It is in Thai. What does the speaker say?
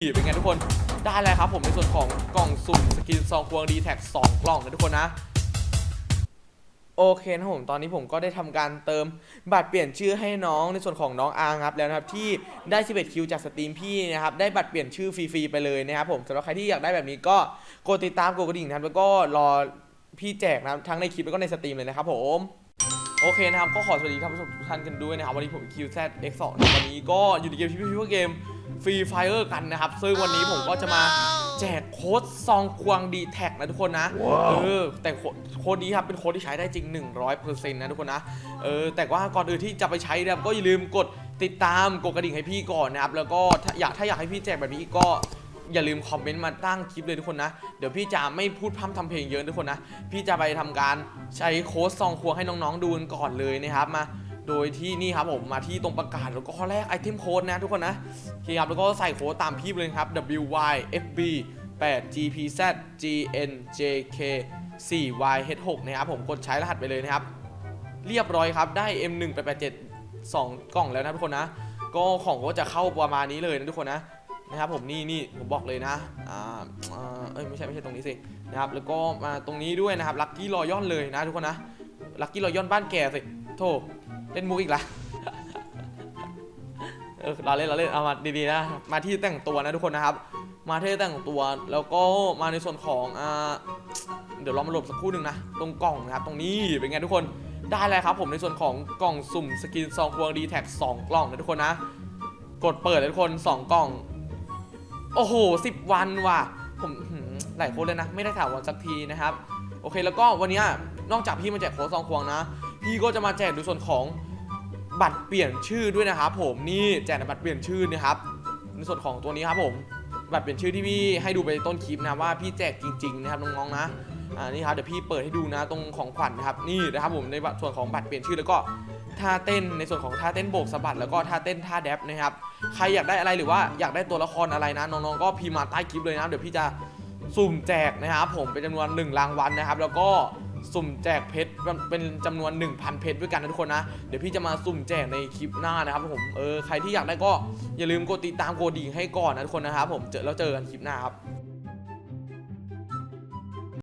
เป็นไงทุกคนได้แล้วครับผมในส่วนของกล่องสุ่มสกินซองควงดีแท็ก2กล่องนะทุกคนนะ โอเคนะผมตอนนี้ผมก็ได้ทำการเติมบัตรเปลี่ยนชื่อให้น้องในส่วนของน้องอาร์ครับแล้วนะครับที่ได้ 11 คิวจากสตรีมพี่นะครับได้บัตรเปลี่ยนชื่อฟรีๆไปเลยนะครับผมสำหรับใครที่อยากได้แบบนี้ก็กดติดตามกดกระดิ่งนะครับแล้วก็รอพี่แจกนะทั้งในคลิปแล้วก็ในสตรีมเลยนะครับผม โอเคนะครับก็ขอสวัสดีท่านผู้ชมทุกท่านกันด้วยนะครับ วันนี้ผม QZ X2 นะครับวันนี้ก็อยู่ในเกมที่พี่ว่าเกม Free Fire กันนะครับ ซึ่งวันนี้ผมก็จะมาแจกโค้ดซองควงดีแท็กนะทุกคนนะ เออ แต่โค้ดโค้ดนี้ครับเป็นโค้ดที่ใช้ได้จริง 100%นะทุกคนนะ เออ แต่ว่าก่อนอื่นที่จะไปใช้นะครับก็อย่าลืมกดติดตามกดกระดิ่งให้พี่ก่อนนะครับ แล้วก็ถ้าอยากถ้าอยากให้พี่แจกแบบนี้ก็ อย่าลืมคอมเมนต์มาตั้งคลิปเลยทุกคนนะ เดี๋ยวพี่จะไม่พูดพร่ำทำเพลงเยอะทุกคนนะ พี่จะไปทำการใช้โค้ดซองควงให้น้องๆดูกันก่อนเลยนะครับมา โดยที่นี่ครับผมมาที่ตรงประกาศแล้วก็ข้อแรกไอเทมโค้ดนะทุกคนนะโอเคครับแล้วก็ใส่โค้ดตามพี่เลยครับ WYFB 8 GPZ GNJK 4 YH6 นะครับผมกดใช้รหัสไปเลยนะครับ เรียบร้อยครับได้ M1 8 8 7 2 กล่องแล้วนะทุกคนนะ ก็ของก็จะเข้าประมาณนี้เลยนะทุกคนนะ นะครับผมนี่นี่ผมบอกเลยนะอ่าอ่าเอ้ยไม่ใช่ไม่ใช่ตรงนี้สินะครับแล้วก็มาตรงนี้ด้วยนะครับลัคกี้รอยอนเลยนะทุกคนนะลัคกี้รอยอนบ้านแกสิโธ่เล่นมุกอีกละเออเราเล่นเราเล่นเอามาดีๆนะมาที่แต่งตัวนะทุกคนนะครับ มาที่แต่งตัวแล้วก็มาในส่วนของอ่าเดี๋ยวเรามาหลบสักครู่หนึ่งนะตรงกล่องนะครับตรงนี้เป็นไงทุกคนได้เลยครับผมในส่วนของกล่องสุ่มสกินซองควงดีแท็กสองกล่องนะทุกคนนะกดเปิดเลยทุกคนสองกล่อง โอ้โหสิบวันว่ะ ผมหืมหลายคนเลยนะ ไม่ได้ถามวันสักทีนะครับ โอเคแล้วก็วันเนี้ยนอกจากพี่มาแจกโค้ดซองควงนะ พี่ก็จะมาแจกในส่วนของบัตรเปลี่ยนชื่อด้วยนะครับผมนี่แจกในบัตรเปลี่ยนชื่อนะครับในส่วนของตัวนี้ครับผมบัตรเปลี่ยนชื่อที่พี่ให้ดูไปต้นคลิปนะว่าพี่แจกจริงๆนะครับน้องๆนะอ่านี่ครับเดี๋ยวพี่เปิดให้ดูนะตรงของขวัญนะครับนี่นะครับผมในส่วนของบัตรเปลี่ยนชื่อแล้วก็ ท่าเต้นในส่วนของท่าเต้นโบกสะบัดแล้วก็ท่าเต้นท่าแดฟนะครับใครอยากได้อะไรหรือว่าอยากได้ตัวละครอะไรนะน้องๆก็พิมพ์มาใต้คลิปเลยนะเดี๋ยวพี่จะสุ่มแจกนะครับผมเป็นจำนวน 1 รางวัลนะครับ แล้วก็สุ่มแจกเพชรเป็นจำนวน 1,000 เพชรด้วยกันนะทุกคนนะ เดี๋ยวพี่จะมาสุ่มแจกในคลิปหน้านะครับผมเออใครที่อยากได้ก็อย่าลืมกดติดตามกดดิ่งให้ก่อนนะทุกคนนะครับผมเจอแล้วเจอกันคลิปหน้าครับ